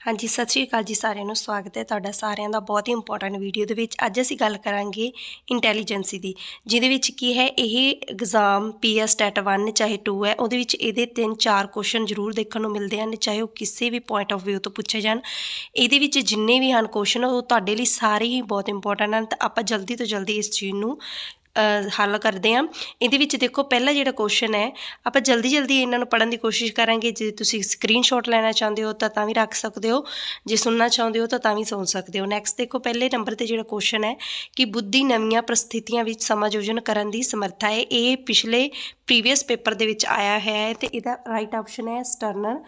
ਹਾਂਜੀ, ਸਤਿ ਸ਼੍ਰੀ ਅਕਾਲ ਜੀ ਸਾਰਿਆਂ ਨੂੰ, ਸਵਾਗਤ ਹੈ ਤੁਹਾਡਾ ਸਾਰਿਆਂ ਦਾ ਬਹੁਤ ਹੀ ਇੰਪੋਰਟੈਂਟ ਵੀਡੀਓ ਦੇ ਵਿੱਚ। ਅੱਜ ਅਸੀਂ ਗੱਲ ਕਰਾਂਗੇ ਇੰਟੈਲੀਜੈਂਸੀ ਦੀ, ਜਿਹਦੇ ਵਿੱਚ ਕੀ ਹੈ, ਇਹ ਐਗਜ਼ਾਮ ਪੀਐਸ ਟੈਟ 1 ਚਾਹੇ 2 ਹੈ, ਉਹਦੇ ਵਿੱਚ ਇਹਦੇ ਤਿੰਨ ਚਾਰ ਕੁਐਸਚਨ ਜ਼ਰੂਰ ਦੇਖਣ ਨੂੰ ਮਿਲਦੇ ਹਨ, ਚਾਹੇ ਉਹ ਕਿਸੇ ਵੀ ਪੁਆਇੰਟ ਆਫ View ਤੋਂ ਪੁੱਛੇ ਜਾਣ। ਇਹਦੇ ਵਿੱਚ ਜਿੰਨੇ ਵੀ ਹਨ ਕੁਐਸਚਨ ਉਹ ਤੁਹਾਡੇ ਲਈ ਸਾਰੇ ਹੀ ਬਹੁਤ ਇੰਪੋਰਟੈਂਟ ਹਨ, ਤਾਂ ਆਪਾਂ ਜਲਦੀ ਤੋਂ ਜਲਦੀ ਇਸ ਚੀਜ਼ ਨੂੰ ਹੱਲ ਕਰਦੇ ਹਾਂ। ਇਹਦੇ ਵਿੱਚ ਦੇਖੋ, ਪਹਿਲਾ ਜਿਹੜਾ ਕੁਐਸਚਨ ਹੈ, ਆਪਾਂ ਜਲਦੀ ਜਲਦੀ ਇਹਨਾਂ ਨੂੰ ਪੜ੍ਹਨ ਦੀ ਕੋਸ਼ਿਸ਼ ਕਰਾਂਗੇ। ਜੇ ਤੁਸੀਂ ਸਕਰੀਨਸ਼ਾਟ ਲੈਣਾ ਚਾਹੁੰਦੇ ਹੋ, ਤਾਂ ਤਾਂ ਵੀ ਰੱਖ ਸਕਦੇ ਹੋ। ਜੇ ਸੁਣਨਾ ਚਾਹੁੰਦੇ ਹੋ, ਤਾਂ ਤਾਂ ਵੀ ਸੁਣ ਸਕਦੇ ਹੋ। ਨੈਕਸਟ ਦੇਖੋ, ਪਹਿਲੇ ਨੰਬਰ ਤੇ ਜਿਹੜਾ ਕੁਐਸਚਨ ਹੈ, ਕਿ ਬੁੱਧੀ ਨਵੀਆਂ ਪ੍ਰਸਥਿਤੀਆਂ ਵਿੱਚ ਸਮਾਯੋਜਨ ਕਰਨ ਦੀ ਸਮਰੱਥਾ ਹੈ। ਇਹ ਪਿਛਲੇ ਪ੍ਰੀਵੀਅਸ ਪੇਪਰ ਦੇ ਵਿੱਚ ਆਇਆ ਹੈ ਤੇ ਇਹਦਾ ਰਾਈਟ ਆਪਸ਼ਨ ਹੈ, ਸਟਰਨਰ।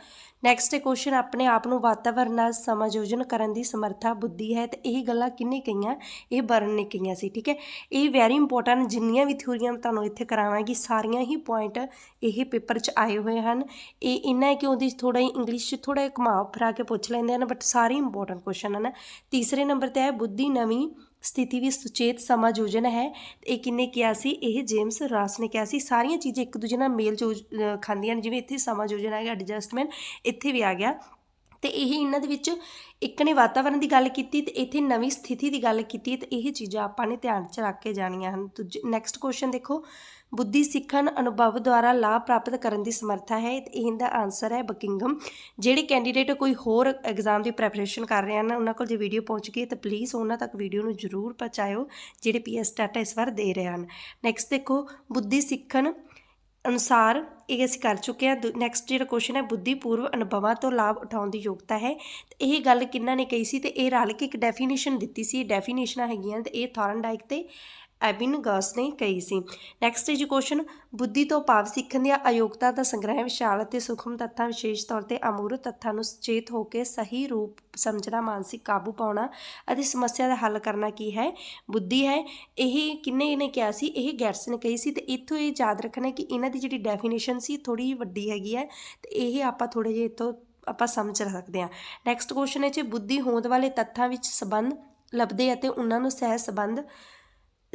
ਨੈਕਸਟ ਕੁਐਸਚਨ ਆਪਣੇ ਆਪ ਨੂੰ ਵਾਤਾਵਰਣ ਨਾਲ ਸਮਾਯੋਜਨ ਕਰਨ ਦੀ ਸਮਰੱਥਾ, ਬੁੱਧੀ ਹੈ ਤੇ ਇਹ ਗੱਲਾਂ ਕਿੰਨੇ ਕਹੀਆਂ? ਇਹ ਬਰਨ ਨੇ ਕਹੀਆਂ ਸੀ, ਠੀਕ ਹੈ? ਇਹ ਵੈਰੀ ਇੰਪੋਰਟੈਂਟ ਜਿੰਨੀਆਂ ਵੀ ਥਿਊਰੀਆਂ ਮੈਂ ਤੁਹਾਨੂੰ ਇੱਥੇ ਕਰਾਵਾਂਗੀ, ਸਾਰੀਆਂ ਹੀ ਪੁਆਇੰਟ ਇਹ ਪੇਪਰ 'ਚ ਆਏ ਹੋਏ ਹਨ। ਇਹ ਇੰਨਾ ਹੈ ਕਿ ਉਹਦੀ ਥੋੜਾ ਇੰਗਲਿਸ਼ 'ਚ ਥੋੜਾ ਘੁਮਾ ਫਿਰਾ ਕੇ ਪੁੱਛ ਲੈਂਦੇ ਹਨ ਬਟ ਸਾਰੇ ਇੰਪੋਰਟੈਂਟ ਕੁਐਸਚਨ ਹਨ। ਤੀਸਰੇ ਨੰਬਰ ਤੇ ਹੈ, ਬੁੱਧੀ ਨਵੀਂ ਸਥਿਤੀ ਵੀ ਸੁਚੇਤ ਸਮਾਂ ਸਮਾਯੋਜਨ ਹੈ। ਇਹ ਕਿੰਨੇ ਕਿਹਾ ਸੀ? ਇਹ ਜੇਮਸ ਰਾਸ ਨੇ ਕਿਹਾ ਸੀ। ਸਾਰੀਆਂ ਚੀਜ਼ਾਂ ਇੱਕ ਦੂਜੇ ਨਾਲ ਮੇਲ ਜੋ ਖਾਂਦੀਆਂ ਨੇ। ਜਿਵੇਂ ਇੱਥੇ ਸਮਾਂ ਸਮਾਯੋਜਨ ਹੈਗਾ ਐਡਜਸਟਮੈਂਟ ਇੱਥੇ ਵੀ ਆ ਗਿਆ। ਤੇ ਇਹ ਇਹਨਾਂ ਦੇ ਵਿੱਚ ਇੱਕ ਨੇ ਵਾਤਾਵਰਣ ਦੀ ਗੱਲ ਕੀਤੀ ਤੇ ਇੱਥੇ ਨਵੀਂ ਸਥਿਤੀ ਦੀ ਗੱਲ ਕੀਤੀ ਤੇ ਇਹ ਚੀਜ਼ਾਂ ਆਪਾਂ ਨੇ ਧਿਆਨ 'ਚ ਰੱਖ ਕੇ ਜਾਣੀਆਂ ਹਨ। ਨੈਕਸਟ ਕੁਐਸਚਨ ਦੇਖੋ। ਬੁੱਧੀ ਸਿੱਖਣ ਅਨੁਭਵ ਦੁਆਰਾ ਲਾਭ ਪ੍ਰਾਪਤ ਕਰਨ ਦੀ ਸਮਰੱਥਾ ਹੈ। ਤੇ ਇਹਦਾ ਆਨਸਰ ਹੈ ਬਕਿੰਗਮ। ਜਿਹੜੇ ਕੈਂਡੀਡੇਟ ਕੋਈ ਹੋਰ ਐਗਜ਼ਾਮ ਦੀ ਪ੍ਰੈਪਰੇਸ਼ਨ ਕਰ ਰਹੇ ਹਨ, ਉਹਨਾਂ ਕੋਲ ਜੇ ਵੀਡੀਓ ਪਹੁੰਚ ਗਈ ਤਾਂ ਪਲੀਜ਼ ਉਹਨਾਂ ਤੱਕ ਵੀਡੀਓ ਨੂੰ ਜ਼ਰੂਰ ਪਹੁੰਚਾਇਓ, ਜਿਹੜੇ ਪੀਐਸ ਡਾਟਾ ਇਸ ਵਾਰ ਦੇ ਰਹੇ ਹਨ। ਨੈਕਸਟ ਦੇਖੋ, ਬੁੱਧੀ ਸਿੱਖਣ ਅਨੁਸਾਰ ਇਹ ਅਸੀਂ ਕਰ ਚੁੱਕੇ ਹਾਂ। ਨੈਕਸਟ ਜਿਹੜਾ ਕੁਐਸਚਨ ਹੈ, ਬੁੱਧੀ ਪੂਰਵ ਅਨੁਭਵਾਂ ਤੋਂ ਲਾਭ ਉਠਾਉਣ ਦੀ ਯੋਗਤਾ ਹੈ। ਤੇ ਇਹ ਗੱਲ ਕਿੰਨਾ ਨੇ ਕਹੀ ਸੀ, ਤੇ ਇਹ ਰਲ ਕੇ ਇੱਕ ਡੈਫੀਨੇਸ਼ਨ ਦਿੱਤੀ ਸੀ। ਡੈਫੀਨੇਸ਼ਨਾਂ ਹੈਗੀਆਂ ਤੇ ਇਹ ਥਾਰਨਡਾਈਕ ਤੇ ਐਬਿਨ ਗਾਸ ਨੇ ਕਹੀ ਸੀ। ਨੈਕਸਟ ਜੀ ਕੁਐਸਚਨ ਬੁੱਧੀ ਤੋਂ ਭਾਵ ਸਿੱਖਣ ਦੀਆਂ ਅਯੋਗਤਾ ਦਾ ਸੰਗ੍ਰਹਿ, ਵਿਸ਼ਾਲ ਅਤੇ ਸੂਖਮ ਤੱਥਾਂ ਵਿਸ਼ੇਸ਼ ਤੌਰ ਤੇ ਅਮੂਰਤ ਤੱਥਾਂ ਨੂੰ ਸੁਚੇਤ ਹੋ ਕੇ ਸਹੀ ਰੂਪ ਸਮਝਣਾ, ਮਾਨਸਿਕ ਕਾਬੂ ਪਾਉਣਾ ਅਤੇ ਸਮੱਸਿਆ ਦਾ ਹੱਲ ਕਰਨਾ ਕੀ ਹੈ? ਬੁੱਧੀ ਹੈ, ਇਹ ਕਿੰਨੇ ਨੇ ਕਿਹਾ ਸੀ? ਇਹ ਗੈਟਸ ਨੇ ਕਹੀ ਸੀ ਤੇ ਇੱਥੋਂ ਇਹ ਯਾਦ ਰੱਖਣਾ ਕਿ ਇਹਨਾਂ ਦੀ ਜਿਹੜੀ ਡੈਫੀਨੇਸ਼ਨ ਸੀ ਥੋੜੀ ਵੱਡੀ ਹੈਗੀ ਹੈ ਤੇ ਇਹ ਆਪਾਂ ਥੋੜੇ ਜਿਹੇ ਇੱਥੋਂ ਆਪਾਂ ਸਮਝ ਸਕਦੇ ਹਾਂ। ਨੈਕਸਟ ਕੁਐਸਚਨ ਹੈ ਜੇ, ਬੁੱਧੀ ਹੋਂਦ ਵਾਲੇ ਤੱਥਾਂ ਵਿੱਚ ਸੰਬੰਧ ਲੱਭਦੇ ਅਤੇ ਉਹਨਾਂ ਨੂੰ ਸਹਿ ਸੰਬੰਧ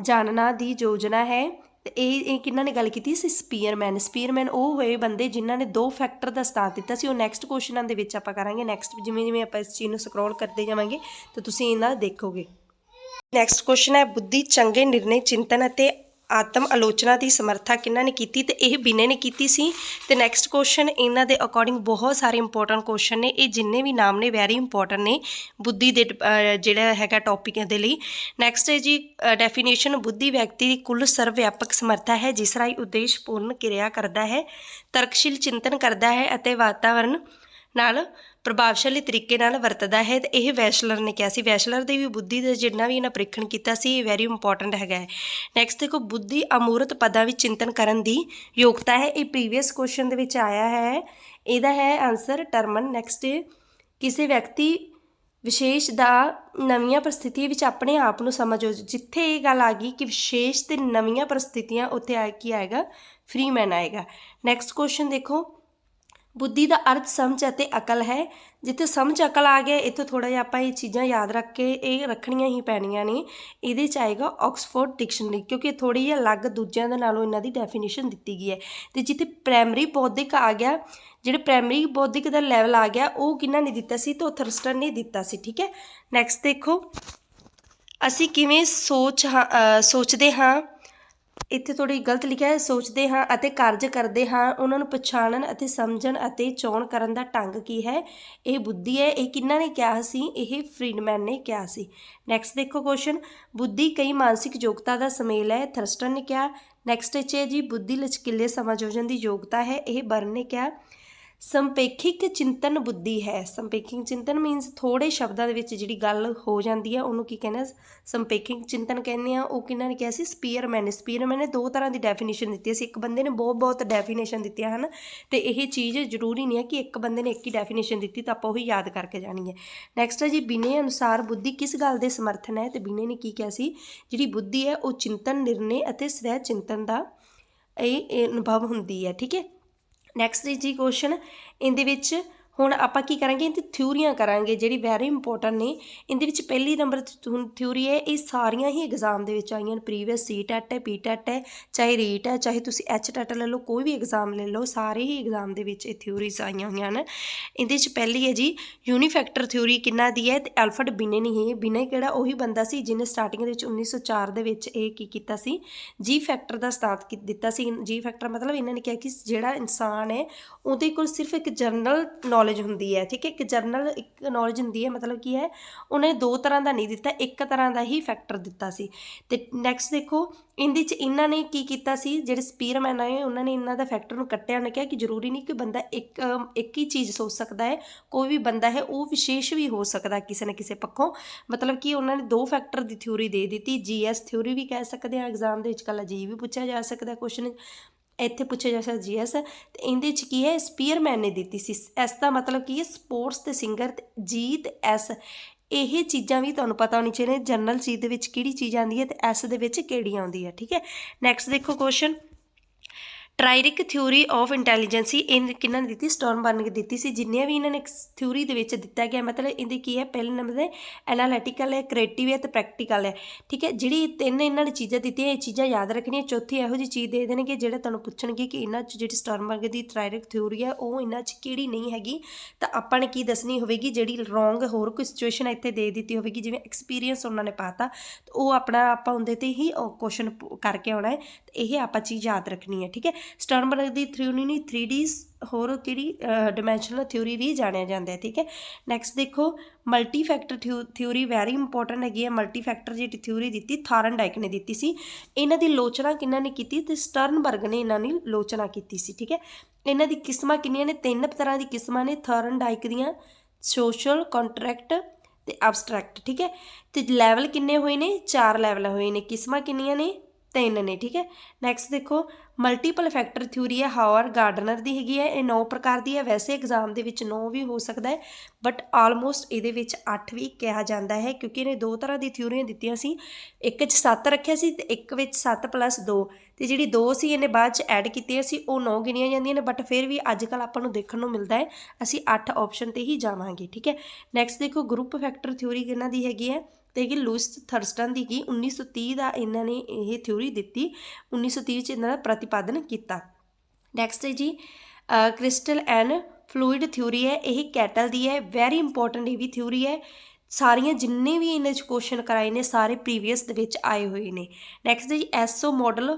ਜਾਣਨਾ ਦੀ ਯੋਜਨਾ ਹੈ। ਤੇ ਇਹ ਇਹ ਕਿਹਨਾਂ ਨੇ ਗੱਲ ਕੀਤੀ ਸੀ? ਸਪੀਅਰਮੈਨ। ਸਪੀਅਰਮੈਨ ਉਹ ਹੋਏ ਬੰਦੇ ਜਿਨ੍ਹਾਂ ਨੇ ਦੋ ਫੈਕਟਰ ਦਾ ਸਥਾਨ ਦਿੱਤਾ ਸੀ। ਉਹ ਨੈਕਸਟ ਕੁਐਸਚਨਾਂ ਦੇ ਵਿੱਚ ਆਪਾਂ ਕਰਾਂਗੇ। ਨੈਕਸਟ ਜਿਵੇਂ ਜਿਵੇਂ ਆਪਾਂ ਇਸ ਚੀਜ਼ ਨੂੰ ਸਕਰੋਲ ਕਰਦੇ ਜਾਵਾਂਗੇ, ਤਾਂ ਤੁਸੀਂ ਇਹਨਾਂ ਦੇਖੋਗੇ। ਨੈਕਸਟ ਕੁਐਸਚਨ ਹੈ, ਬੁੱਧੀ, ਚੰਗੇ ਨਿਰਣੇ, ਚਿੰਤਨ ਅਤੇ ਆਤਮ ਆਲੋਚਨਾ ਦੀ ਸਮਰੱਥਾ ਕਿਹਨਾਂ ਨੇ ਕੀਤੀ ਤੇ ਇਹ ਬਿਨੇ ਨੇ ਕੀਤੀ ਸੀ? ਤੇ ਨੈਕਸਟ ਕੁਐਸਚਨ ਇਹਨਾਂ ਦੇ ਅਕੋਰਡਿੰਗ ਬਹੁਤ ਸਾਰੇ ਇੰਪੋਰਟੈਂਟ ਕੁਐਸਚਨ ਨੇ। ਇਹ ਜਿੰਨੇ ਵੀ ਨਾਮ ਨੇ ਵੈਰੀ ਇੰਪੋਰਟੈਂਟ ਨੇ। ਬੁੱਧੀ ਦੇ ਜਿਹੜਾ ਹੈਗਾ ਟੌਪਿਕ ਦੇ ਲਈ। ਨੈਕਸਟ ਹੈ ਜੀ ਡੈਫੀਨੇਸ਼ਨ ਬੁੱਧੀ ਵਿਅਕਤੀ ਦੀ ਕੁੱਲ ਸਰਵ ਵਿਆਪਕ ਸਮਰੱਥਾ ਹੈ, ਜਿਸ ਰਾਹੀਂ ਉਦੇਸ਼ ਪੂਰਨ ਕਿਰਿਆ ਕਰਦਾ ਹੈ, ਤਰਕਸ਼ੀਲ ਚਿੰਤਨ ਕਰਦਾ ਹੈ ਅਤੇ ਵਾਤਾਵਰਣ ਨਾਲ ਪ੍ਰਭਾਵਸ਼ਾਲੀ ਤਰੀਕੇ ਨਾਲ ਵਰਤਦਾ ਹੈ ਤੇ ਇਹ ਵੈਸ਼ਲਰ ਨੇ ਕਿਹਾ ਸੀ। ਵੈਸ਼ਲਰ ਦੀ ਵੀ ਬੁੱਧੀ ਦਾ ਜਿੰਨਾ ਵੀ ਇਹਨਾਂ ਪ੍ਰੀਖਣ ਕੀਤਾ ਸੀ, ਇਹ ਵੈਰੀ ਇੰਪੋਰਟੈਂਟ ਹੈਗਾ ਹੈ। ਨੈਕਸਟ ਦੇਖੋ, ਬੁੱਧੀ ਅਮੂਰਤ ਪਦਾਂ ਵਿੱਚ ਚਿੰਤਨ ਕਰਨ ਦੀ ਯੋਗਤਾ ਹੈ। ਇਹ ਪ੍ਰੀਵੀਅਸ ਕੁਐਸਚਨ ਦੇ ਵਿੱਚ ਆਇਆ ਹੈ। ਇਹਦਾ ਹੈ ਆਨਸਰ ਟਰਮਨ ਨੈਕਸਟ ਕਿਸੇ ਵਿਅਕਤੀ ਵਿਸ਼ੇਸ਼ ਦਾ ਨਵੀਆਂ ਪ੍ਰਸਥਿਤੀਆਂ ਵਿੱਚ ਆਪਣੇ ਆਪ ਨੂੰ ਸਮਝੋ। ਜਿੱਥੇ ਇਹ ਗੱਲ ਆ ਗਈ ਕਿ ਵਿਸ਼ੇਸ਼ ਤੇ ਨਵੀਆਂ ਪਰਿਸਥਿਤੀਆਂ, ਉੱਥੇ ਆ ਕੀ ਆਏਗਾ? ਫ੍ਰੀਮੈਨ ਆਏਗਾ। ਨੈਕਸਟ ਕੁਐਸਚਨ ਦੇਖੋ। ਬੁੱਧੀ ਦਾ ਅਰਥ ਸਮਝ ਅਤੇ ਅਕਲ ਹੈ। ਜਿੱਥੇ ਸਮਝ, ਅਕਲ ਆ ਗਿਆ, ਇੱਥੋਂ ਥੋੜਾ ਜਿਹਾ ਆਪਾਂ ਇਹ ਚੀਜ਼ਾਂ ਯਾਦ ਰੱਖ ਕੇ ਇਹ ਰੱਖਣੀਆਂ ਹੀ ਪੈਣੀਆਂ ਨੇ। ਇਹਦੇ ਚ ਆਏਗਾ ਆਕਸਫੋਰਡ ਡਿਕਸ਼ਨਰੀ, ਕਿਉਂਕਿ ਥੋੜੀ ਜਿਹੀ ਅਲੱਗ ਦੂਜਿਆਂ ਦੇ ਨਾਲੋਂ ਇਹਨਾਂ ਦੀ ਡੈਫੀਨੇਸ਼ਨ ਦਿੱਤੀ ਗਈ ਹੈ। ਤੇ ਜਿੱਥੇ ਪ੍ਰਾਇਮਰੀ ਬੌਧਿਕ ਆ ਗਿਆ, ਜਿਹੜੇ ਪ੍ਰਾਇਮਰੀ ਬੌਧਿਕ ਦਾ ਲੈਵਲ ਆ ਗਿਆ, ਉਹ ਕਿਹਨਾਂ ਨੇ ਦਿੱਤਾ ਸੀ? ਤਾਂ ਥਰਸਟਨ ਨੇ ਦਿੱਤਾ ਸੀ, ਠੀਕ ਹੈ? ਨੈਕਸਟ ਦੇਖੋ, ਅਸੀਂ ਕਿਵੇਂ ਸੋਚ ਹਾਂ- ਸੋਚਦੇ ਹਾਂ ਇੱਥੇ ਥੋੜੀ ਗਲਤ ਲਿਖਿਆ ਹੈ, ਸੋਚਦੇ ਹਾਂ ਅਤੇ ਕਾਰਜ ਕਰਦੇ ਹਾਂ। ਉਹਨਾਂ ਨੂੰ ਪਛਾਣਨ ਅਤੇ ਸਮਝਣ ਅਤੇ ਚੋਣ ਕਰਨ ਦਾ ਢੰਗ ਕੀ ਹੈ? ਇਹ ਬੁੱਧੀ ਹੈ, ਇਹ ਕਿੰਨਾ ਨੇ ਕਿਹਾ ਸੀ? ਇਹ ਫਰੀਡਮੈਨ ਨੇ ਕਿਹਾ ਸੀ। ਨੈਕਸਟ ਦੇਖੋ ਕੁਐਸਚਨ ਬੁੱਧੀ ਕਈ ਮਾਨਸਿਕ ਯੋਗਤਾ ਦਾ ਸਮੇਲ ਹੈ, ਥਰਸਟਨ ਨੇ ਕਿਹਾ। ਨੈਕਸਟ ਵਿੱਚ ਹੈ ਜੀ, ਬੁੱਧੀ ਲਚਕੀਲੇ ਸਮਾਯੋਜਨ ਦੀ ਯੋਗਤਾ ਹੈ, ਇਹ ਬਰਨ ਨੇ ਕਿਹਾ। ਸੰਪੇਖਿਕ ਚਿੰਤਨ ਬੁੱਧੀ ਹੈ। ਸੰਪੇਖਿਕ ਚਿੰਤਨ ਮੀਨਸ ਥੋੜੇ ਸ਼ਬਦਾਂ ਦੇ ਵਿੱਚ ਜਿਹੜੀ ਗੱਲ ਹੋ ਜਾਂਦੀ ਹੈ ਉਹਨੂੰ ਕੀ ਕਹਿੰਦੇ ਆ? ਸੰਪੇਖਿਕ ਚਿੰਤਨ ਕਹਿੰਦੇ ਆ। ਉਹ ਕਿਹਨਾਂ ਨੇ ਕਿਹਾ ਸੀ? ਸਪੀਅਰਮੈਨ ਸਪੀਅਰਮੈਨ ਨੇ ਦੋ ਤਰ੍ਹਾਂ ਦੀ ਡੈਫੀਨੇਸ਼ਨ ਦਿੱਤੀ ਸੀ। ਇੱਕ ਬੰਦੇ ਨੇ ਬਹੁਤ ਬਹੁਤ ਡੈਫੀਨੇਸ਼ਨ ਦਿੱਤੀਆਂ ਹਨ ਤੇ ਇਹ ਚੀਜ਼ ਜ਼ਰੂਰੀ ਨਹੀਂ ਹੈ ਕਿ ਇੱਕ ਬੰਦੇ ਨੇ ਇੱਕ ਹੀ ਡੈਫੀਨੇਸ਼ਨ ਦਿੱਤੀ ਤਾਂ ਆਪਾਂ ਉਹੀ ਯਾਦ ਕਰਕੇ ਜਾਣੀ ਹੈ। ਨੈਕਸਟ ਹੈ ਜੀ, ਬਿਨੇ ਅਨੁਸਾਰ ਬੁੱਧੀ ਕਿਸ ਗੱਲ ਦੇ ਸਮਰਥਨ ਹੈ? ਤੇ ਬਿਨੇ ਨੇ ਕੀ ਕਿਹਾ ਸੀ? ਜਿਹੜੀ ਬੁੱਧੀ ਹੈ, ਉਹ ਚਿੰਤਨ ਨਿਰਣੇ ਅਤੇ ਸਵੈ ਚਿੰਤਨ ਦਾ ਇਹ ਅਨੁਭਵ ਹੁੰਦੀ ਹੈ। ਠੀਕ ਹੈ? ਨੈਕਸਟ ਜੀ ਕੁਐਸਚਨ ਇਹਦੇ ਵਿੱਚ ਹੁਣ ਆਪਾਂ ਕੀ ਕਰਾਂਗੇ? ਇਹਦੀ ਥਿਊਰੀਆਂ ਕਰਾਂਗੇ, ਜਿਹੜੀ ਵੈਰੀ ਇੰਪੋਰਟੈਂਟ ਨੇ। ਇਹਦੇ ਵਿੱਚ ਪਹਿਲੀ ਨੰਬਰ ਥਿਊਰੀ ਹੈ, ਇਹ ਸਾਰੀਆਂ ਹੀ ਐਗਜ਼ਾਮ ਦੇ ਵਿੱਚ ਆਈਆਂ ਨੇ। ਪ੍ਰੀਵੀਅਸ ਸੀ ਟੈਟ ਹੈ ਪੀ ਟੈਟ ਹੈ, ਚਾਹੇ ਰੀਟ ਹੈ, ਚਾਹੇ ਤੁਸੀਂ ਐਚ ਟੈਟ ਲੈ ਲਓ, ਕੋਈ ਵੀ ਐਗਜ਼ਾਮ ਲੈ ਲਓ, ਸਾਰੇ ਹੀ ਐਗਜ਼ਾਮ ਦੇ ਵਿੱਚ ਇਹ ਥਿਊਰੀਜ਼ ਆਈਆਂ ਹੋਈਆਂ ਹਨ ਇਹਦੇ ਵਿੱਚ ਪਹਿਲੀ ਹੈ ਜੀ ਯੂਨੀਫੈਕਟਰ ਥਿਊਰੀ ਕਿੰਨਾ ਦੀ ਹੈ? ਤੇ ਐਲਫਰਡ ਬਿਨੇ ਨਹੀਂ ਹੈ ਬਿਨੇ ਕਿਹੜਾ? ਉਹੀ ਬੰਦਾ ਸੀ ਜਿਹਨੇ ਸਟਾਰਟਿੰਗ ਦੇ ਵਿੱਚ 1904 ਦੇ ਵਿੱਚ ਇਹ ਕੀ ਕੀਤਾ ਸੀ? ਜੀ ਫੈਕਟਰ ਦਾ ਸਟਾਰਟ ਦਿੱਤਾ ਸੀ? ਜੀ ਫੈਕਟਰ ਮਤਲਬ ਇਹਨਾਂ ਨੇ ਕਿਹਾ ਕਿ ਜਿਹੜਾ ਇਨਸਾਨ ਹੈ, ਉਹਦੇ ਕੋਲ ਸਿਰਫ ਇੱਕ ਜਨਰਲ ਨੌਲੇਜ ਹੁੰਦੀ ਹੈ, ਠੀਕ ਹੈ? ਇੱਕ ਜਨਰਲ ਇੱਕ ਨੌਲੇਜ ਹੁੰਦੀ ਹੈ, ਮਤਲਬ ਕੀ ਹੈ? ਉਹਨੇ ਦੋ ਤਰ੍ਹਾਂ ਦਾ ਨਹੀਂ ਦਿੱਤਾ, ਇੱਕ ਤਰ੍ਹਾਂ ਦਾ ਹੀ ਫੈਕਟਰ ਦਿੱਤਾ ਸੀ। ਤੇ ਨੈਕਸਟ ਦੇਖੋ, ਇਹਦੇ ਚ ਇਹਨਾਂ ਨੇ ਕੀ ਕੀਤਾ ਸੀ? ਜਿਹੜੇ ਸਪੀਅਰਮੈਨ ਆਏ, ਉਹਨਾਂ ਨੇ ਇਹਨਾਂ ਦਾ ਫੈਕਟਰ ਨੂੰ ਕੱਟਿਆ, ਉਹਨੇ ਕਿਹਾ ਕਿ ਜ਼ਰੂਰੀ ਨਹੀਂ ਕਿ ਬੰਦਾ ਇੱਕ ਇੱਕ ਹੀ ਚੀਜ਼ ਸੋਚ ਸਕਦਾ ਹੈ, ਕੋਈ ਵੀ ਬੰਦਾ ਹੈ, ਉਹ ਵਿਸ਼ੇਸ਼ ਵੀ ਹੋ ਸਕਦਾ ਕਿਸੇ ਨਾ ਕਿਸੇ ਪੱਖੋਂ। ਮਤਲਬ ਕਿ ਉਹਨਾਂ ਨੇ ਦੋ ਫੈਕਟਰ ਦੀ ਥਿਊਰੀ ਦੇ ਦਿੱਤੀ ਜੀਐਸ ਥਿਊਰੀ ਵੀ ਕਹਿ ਸਕਦੇ ਆ ਐਗਜ਼ਾਮ ਦੇ ਵਿੱਚ ਕੱਲਾ ਜੀ ਵੀ ਪੁੱਛਿਆ ਜਾ ਸਕਦਾ ਕੁਐਸਚਨ ਇੱਥੇ ਪੁੱਛਿਆ ਜਾ ਸਕਦਾ ਜੀਐਸ ਤੇ ਇਹਦੇ ਚ ਕੀ ਹੈ? ਸਪੀਅਰਮੈਨ ਨੇ ਦਿੱਤੀ ਸੀ। ਐਸ ਦਾ ਮਤਲਬ ਕੀ ਹੈ? ਸਪੋਰਟਸ ਤੇ ਸਿੰਗਰ ਤੇ ਜੀ ਤੇ ਐਸ। ਇਹ ਚੀਜ਼ਾਂ ਵੀ ਤੁਹਾਨੂੰ ਪਤਾ ਹੋਣੀ ਚਾਹੀਦੀ ਜਨਰਲ ਚੀਜ਼ ਦੇ ਵਿੱਚ ਕਿਹੜੀ ਚੀਜ਼ ਆਉਂਦੀ ਹੈ ਤੇ ਐਸ ਦੇ ਵਿੱਚ ਕਿਹੜੀ ਆਉਂਦੀ ਹੈ ਠੀਕ ਹੈ? ਨੈਕਸਟ ਦੇਖੋ question triarchic theory of intelligence ਇਹ ਕਿਹਨਾਂ ਨੇ ਦਿੱਤੀ? ਸਟੋਰਨਬਰਗ ਦਿੱਤੀ ਸੀ। ਜਿੰਨੀਆਂ ਵੀ ਇਹਨਾਂ ਨੇ ਥਿਊਰੀ ਦੇ ਵਿੱਚ ਦਿੱਤਾ ਗਿਆ, ਮਤਲਬ ਇਹਦੀ ਕੀ ਹੈ? ਪਹਿਲੇ ਨੰਬਰ ਤੇ ਐਨਾਲਿਟੀਕਲ ਹੈ ਕ੍ਰੀਏਟਿਵ ਹੈ ਤੇ ਪ੍ਰੈਕਟੀਕਲ ਹੈ। ਠੀਕ ਹੈ? ਜਿਹੜੀ ਤਿੰਨ ਇਹਨਾਂ ਨੇ ਚੀਜ਼ਾਂ ਦਿੱਤੀਆਂ, ਇਹ ਚੀਜ਼ਾਂ ਯਾਦ ਰੱਖਣੀਆਂ। ਚੌਥੀ ਇਹੋ ਜਿਹੀ ਚੀਜ਼ ਦੇ ਦੇਣਗੇ ਜਿਹੜਾ ਤੁਹਾਨੂੰ ਪੁੱਛਣਗੇ ਕਿ ਇਹਨਾਂ 'ਚ ਜਿਹੜੀ ਸਟੋਰਨਬਰਗ ਦੀ ਟ੍ਰਾਇਰਿਕ ਥਿਊਰੀ ਹੈ, ਉਹ ਇਹਨਾਂ 'ਚ ਕਿਹੜੀ ਨਹੀਂ ਹੈਗੀ। ਤਾਂ ਆਪਾਂ ਨੇ ਕੀ ਦੱਸਣੀ ਹੋਵੇਗੀ? ਜਿਹੜੀ ਰੋਂਗ ਹੋਰ ਕੋਈ ਸਿਚੁਏਸ਼ਨ ਇੱਥੇ ਦੇ ਦਿੱਤੀ ਹੋਵੇਗੀ। ਜਿਵੇਂ ਐਕਸਪੀਰੀਅੰਸ ਉਹਨਾਂ ਨੇ ਪਾਤਾ, ਤਾਂ ਉਹ ਆਪਣਾ ਆਪਾਂ ਉਹਦੇ ਤੇ ਹੀ ਕੁਐਸਚਨ ਕਰਕੇ ਆਉਣਾ ਹੈ। ਤੇ ਇਹ ਆਪਾਂ ਚੀਜ਼ ਯਾਦ ਰੱਖਣੀ ਹੈ। ਠੀਕ ਹੈ? ਸਟਰਨਬਰਗ ਦੀ ਥਿਊਰੀ ਨੂੰ 3D ਹੋਰ ਕਿਹੜੀ ਡਾਈਮੈਂਸ਼ਨਲ ਥਿਊਰੀ ਵੀ ਜਾਣਿਆ ਜਾਂਦਾ ਹੈ, ਠੀਕ ਹੈ? ਨੈਕਸਟ ਦੇਖੋ multi factor theory very important ਹੈਗੀ ਹੈ। ਮਲਟੀ ਫੈਕਟਰ ਜਿਹੜੀ ਥਿਊਰੀ ਦਿੱਤੀ ਥਾਰਨਡਾਈਕ ਨੇ ਦਿੱਤੀ ਸੀ। ਇਹਨਾਂ ਦੀ ਲੋਚਨਾ ਕਿਹਨਾਂ ਨੇ ਕੀਤੀ ਤੇ ਸਟਰਨਬਰਗ ਨੇ ਇਹਨਾਂ ਦੀ ਲੋਚਨਾ ਕੀਤੀ ਸੀ, ਠੀਕ ਹੈ? ਇਹਨਾਂ ਦੀ ਕਿਸਮਾਂ ਕਿੰਨੀਆਂ ਨੇ? ਤਿੰਨ ਤਰ੍ਹਾਂ ਦੀ ਕਿਸਮਾਂ ਨੇ ਥਾਰਨਡਾਈਕ ਦੀਆਂ ਸੋਸ਼ਲ ਕੰਟਰੈਕਟ ਤੇ ਐਬਸਟ੍ਰੈਕਟ ਠੀਕ ਹੈ? ਤੇ ਲੈਵਲ ਕਿੰਨੇ ਹੋਏ ਨੇ? ਚਾਰ ਲੈਵਲ ਹੋਏ ਨੇ। ਕਿਸਮਾਂ ਕਿੰਨੀਆਂ ਨੇ? ਤਿੰਨ ਨੇ, ਠੀਕ ਹੈ? ਨੈਕਸਟ ਦੇਖੋ ਮਲਟੀਪਲ ਫੈਕਟਰ ਥਿਊਰੀ ਹੈ ਹਾਵਰ ਗਾਰਡਨਰ ਦੀ ਹੈਗੀ ਹੈ, ਇਹ 9 ਪ੍ਰਕਾਰ ਦੀ ਹੈ, ਵੈਸੇ ਐਗਜ਼ਾਮ ਦੇ ਵਿੱਚ 9 ਵੀ ਹੋ ਸਕਦਾ ਹੈ ਬਟ ਆਲਮੋਸਟ ਇਹਦੇ ਵਿੱਚ 8 ਵੀ ਕਿਹਾ ਜਾਂਦਾ ਹੈ, ਕਿਉਂਕਿ ਇਹਨੇ ਦੋ ਤਰ੍ਹਾਂ ਦੀ ਥਿਊਰੀਆਂ ਦਿੱਤੀਆਂ ਸੀ, ਇੱਕ 'ਚ 7 ਰੱਖਿਆ ਸੀ ਤੇ ਇੱਕ ਵਿੱਚ 7 2 ਤੇ ਜਿਹੜੀ 2 ਸੀ ਇਹਨੇ ਬਾਅਦ 'ਚ ਐਡ ਕੀਤੀਆਂ ਸੀ, ਉਹ 9 ਗਿਣੀਆਂ ਜਾਂਦੀਆਂ ਨੇ ਬਟ ਫਿਰ ਵੀ ਅੱਜ ਕੱਲ ਆਪਾਂ ਨੂੰ ਦੇਖਣ ਨੂੰ ਮਿਲਦਾ ਹੈ, ਅਸੀਂ 8 ਆਪਸ਼ਨ ਤੇ ਹੀ ਜਾਵਾਂਗੇ, ਠੀਕ ਹੈ? ਨੈਕਸਟ ਦੇਖੋ ਗਰੁੱਪ ਫੈਕਟਰ ਥਿਊਰੀ ਕਿਹਨਾਂ ਦੀ ਹੈਗੀ ਹੈ? ਤੇ ਕਿ ਲੂਇਸ ਥਰਸਟਨ ਦੀ ਕੀ 1930 ਦਾ ਇਹਨਾਂ ਨੇ ਇਹ ਥਿਊਰੀ ਦਿੱਤੀ 1930 ਚ ਇਹਨਾਂ ਦਾ ਪ੍ਰਤੀਪਾਦਨ ਕੀਤਾ। ਨੈਕਸਟ ਹੈ ਜੀ ਕ੍ਰਿਸਟਲ ਐਂਡ ਫਲੂਇਡ ਥਿਊਰੀ ਹੈ, ਇਹ ਕੈਟਲ ਦੀ ਹੈ ਵੈਰੀ ਇੰਪੋਰਟੈਂਟ ਇਹ ਵੀ ਥਿਊਰੀ ਹੈ। ਸਾਰੀਆਂ ਜਿੰਨੇ ਵੀ ਇਹਨਾਂ ਚ ਕੁਐਸਚਨ ਕਰਾਏ ਨੇ, ਸਾਰੇ ਪ੍ਰੀਵੀਅਸ ਦੇ ਵਿੱਚ ਆਏ ਹੋਏ ਨੇ। ਨੈਕਸਟ ਹੈ ਜੀ ਐਸਓ ਮਾਡਲ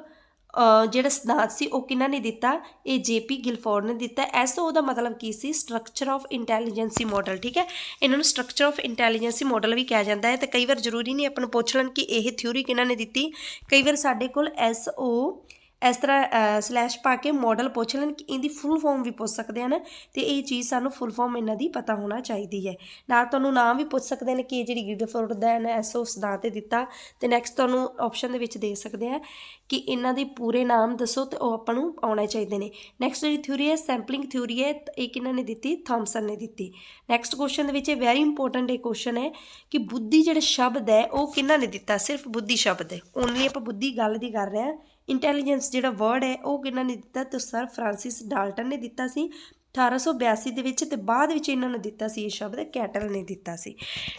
ਜਿਹੜਾ ਸਿਧਾਂਤ ਸੀ ਉਹ ਕਿਹਨਾਂ ਨੇ ਦਿੱਤਾ? ਇਹ ਜੇਪੀ ਗਿਲਫੋਰਡ ਨੇ ਦਿੱਤਾ। ਐਸਓ ਦਾ ਮਤਲਬ ਕੀ ਸੀ? ਸਟਰਕਚਰ ਆਫ ਇੰਟੈਲੀਜੈਂਸੀ ਮਾਡਲ ਠੀਕ ਹੈ? ਇਹਨਾਂ ਨੂੰ ਸਟਰਕਚਰ ਆਫ ਇੰਟੈਲੀਜੈਂਸੀ ਮਾਡਲ ਵੀ ਕਿਹਾ ਜਾਂਦਾ ਹੈ। ਤੇ ਕਈ ਵਾਰ ਜ਼ਰੂਰੀ ਨਹੀਂ ਆਪਾਂ ਨੂੰ ਪੁੱਛ ਲੈਣ ਕਿ ਇਹ ਥਿਊਰੀ ਕਿਹਨਾਂ ਨੇ ਦਿੱਤੀ? ਕਈ ਵਾਰ ਸਾਡੇ ਕੋਲ ਐਸਓ ਇਸ ਤਰ੍ਹਾਂ ਸਲੈਸ਼ ਪਾ ਕੇ ਮਾਡਲ ਪੁੱਛ ਲੈਣ ਕਿ ਇਹਦੀ ਫੁੱਲ ਫਾਰਮ ਵੀ ਪੁੱਛ ਸਕਦੇ ਹਨ ਤੇ ਇਹ ਚੀਜ਼ ਸਾਨੂੰ ਫੁੱਲ ਫਾਰਮ ਇਹਨਾਂ ਦੀ ਪਤਾ ਹੋਣਾ ਚਾਹੀਦੀ ਹੈ। ਨਾਲ ਤੁਹਾਨੂੰ ਨਾਮ ਵੀ ਪੁੱਛ ਸਕਦੇ ਨੇ ਕਿ ਇਹ ਜਿਹੜੀ ਗਿਲਫੋਰਡ ਦਾ ਹੈ ਐਸਓ ਸਿਧਾਂਤ ਤੇ ਦਿੱਤਾ ਤੇ ਨੈਕਸਟ ਤੁਹਾਨੂੰ ਆਪਸ਼ਨ ਦੇ ਵਿੱਚ ਦੇ ਸਕਦੇ ਆ ਕਿ ਇਹਨਾਂ ਦੇ ਪੂਰੇ ਨਾਮ ਦੱਸੋ ਤੇ ਉਹ ਆਪਾਂ ਨੂੰ ਆਉਣੇ ਚਾਹੀਦੇ ਨੇ। ਨੈਕਸਟ ਜਿਹੜੀ ਥਿਊਰੀ ਹੈ ਸੈਂਪਲਿੰਗ ਥਿਊਰੀ ਹੈ ਇਹ ਕਿਹਨਾਂ ਨੇ ਦਿੱਤੀ ਥਾਮਸਨ ਨੇ ਦਿੱਤੀ। ਨੈਕਸਟ ਕੁਐਸਚਨ ਦੇ ਵਿੱਚ ਇਹ ਵੈਰੀ ਇੰਪੋਰਟੈਂਟ ਇਹ ਕੁਐਸਚਨ ਹੈ ਕਿ ਬੁੱਧੀ ਜਿਹੜਾ ਸ਼ਬਦ ਹੈ, ਉਹ ਕਿਹਨਾਂ ਨੇ ਦਿੱਤਾ? ਸਿਰਫ ਬੁੱਧੀ ਸ਼ਬਦ ਹੈ। ਓਨਲੀ ਆਪਾਂ ਬੁੱਧੀ ਗੱਲ ਦੀ ਕਰ ਰਹੇ ਹਾਂ। ਇੰਟੈਲੀਜੈਂਸ ਜਿਹੜਾ ਵਰਡ ਹੈ, ਉਹ ਕਿਹਨਾਂ ਨੇ ਦਿੱਤਾ ਤੇ ਸਰ ਫ੍ਰਾਂਸਿਸ ਡਾਲਟਨ ਨੇ ਦਿੱਤਾ ਸੀ। 1882 ਦੇ ਵਿੱਚ ਤੇ ਬਾਅਦ ਵਿੱਚ ਇਹਨਾਂ ਨੂੰ ਦਿੱਤਾ ਸੀ ਇਹ ਸ਼ਬਦ ਕੈਟਲ ਨੇ ਦਿੱਤਾ ਸੀ।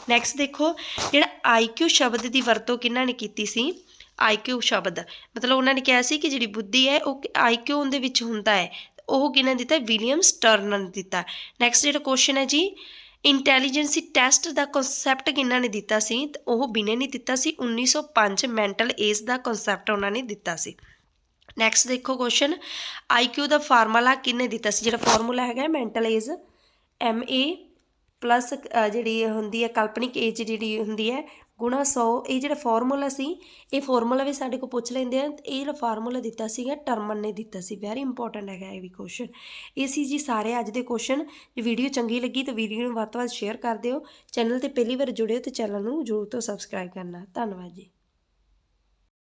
ਨੈਕਸਟ ਦੇਖੋ, ਜਿਹੜਾ ਆਈਕਿਊ ਸ਼ਬਦ ਦੀ ਵਰਤੋਂ ਕਿਹਨਾਂ ਨੇ ਕੀਤੀ ਸੀ? ਆਈਕਿਊ ਸ਼ਬਦ। ਮਤਲਬ ਉਹਨਾਂ ਨੇ ਕਿਹਾ ਸੀ ਕਿ ਜਿਹੜੀ ਬੁੱਧੀ ਹੈ, ਉਹ ਆਈਕਿਊ ਦੇ ਵਿੱਚ ਹੁੰਦਾ ਹੈ। ਉਹ ਕਿਹਨਾਂ ਦਿੱਤਾ? ਵਿਲੀਅਮ ਸਟਰਨਰ ਨੇ ਦਿੱਤਾ। ਨੈਕਸਟ ਜਿਹੜਾ ਕੁਐਸਚਨ ਹੈ ਜੀ ਇੰਟੈਲੀਜੈਂਸੀ ਟੈਸਟ ਦਾ ਕਨਸੈਪਟ ਕਿਹਨਾਂ ਨੇ ਦਿੱਤਾ ਸੀ? ਉਹ ਬਿਨੇ ਨਹੀਂ ਦਿੱਤਾ ਸੀ। 1905 ਮੈਂਟਲ ਏਜ ਦਾ ਕਨਸੈਪਟ ਉਹਨਾਂ ਨੇ ਦਿੱਤਾ ਸੀ। ਨੈਕਸਟ ਦੇਖੋ ਕੁਐਸਚਨ ਆਈਕਿਊ ਦਾ ਫਾਰਮੂਲਾ ਕਿਹਨੇ ਦਿੱਤਾ ਸੀ? ਜਿਹੜਾ ਫਾਰਮੂਲਾ ਹੈਗਾ mental age M A plus ਜਿਹੜੀ ਹੁੰਦੀ ਹੈ, ਕਾਲਪਨਿਕ ਏਜ ਜਿਹੜੀ ਹੁੰਦੀ ਹੈ ਗੁਣਾ 100 ਇਹ ਜਿਹੜਾ ਫਾਰਮੂਲਾ ਸੀ, ਇਹ ਫਾਰਮੂਲਾ ਵੀ ਸਾਡੇ ਕੋਲ ਪੁੱਛ ਲੈਂਦੇ ਆ। ਇਹ ਜਿਹੜਾ ਫਾਰਮੂਲਾ ਦਿੱਤਾ ਸੀਗਾ ਟਰਮਨ ਨੇ ਦਿੱਤਾ ਸੀ। ਵੈਰੀ ਇੰਪੋਰਟੈਂਟ ਹੈਗਾ ਇਹ ਵੀ ਕੁਐਸਚਨ ਇਹ ਸੀ ਜੀ ਸਾਰੇ ਅੱਜ ਦੇ ਕੁਐਸਚਨ ਜੇ ਵੀਡੀਓ ਚੰਗੀ ਲੱਗੀ ਤਾਂ ਵੀਡੀਓ ਨੂੰ ਵੱਧ ਤੋਂ ਵੱਧ ਸ਼ੇਅਰ ਕਰ ਦਿਓ। ਚੈਨਲ ਤੇ ਪਹਿਲੀ ਵਾਰ ਜੁੜਿਓ ਤੇ ਚੈਨਲ ਨੂੰ ਜ਼ਰੂਰ ਤੋਂ ਸਬਸਕ੍ਰਾਈਬ ਕਰਨਾ। ਧੰਨਵਾਦ ਜੀ।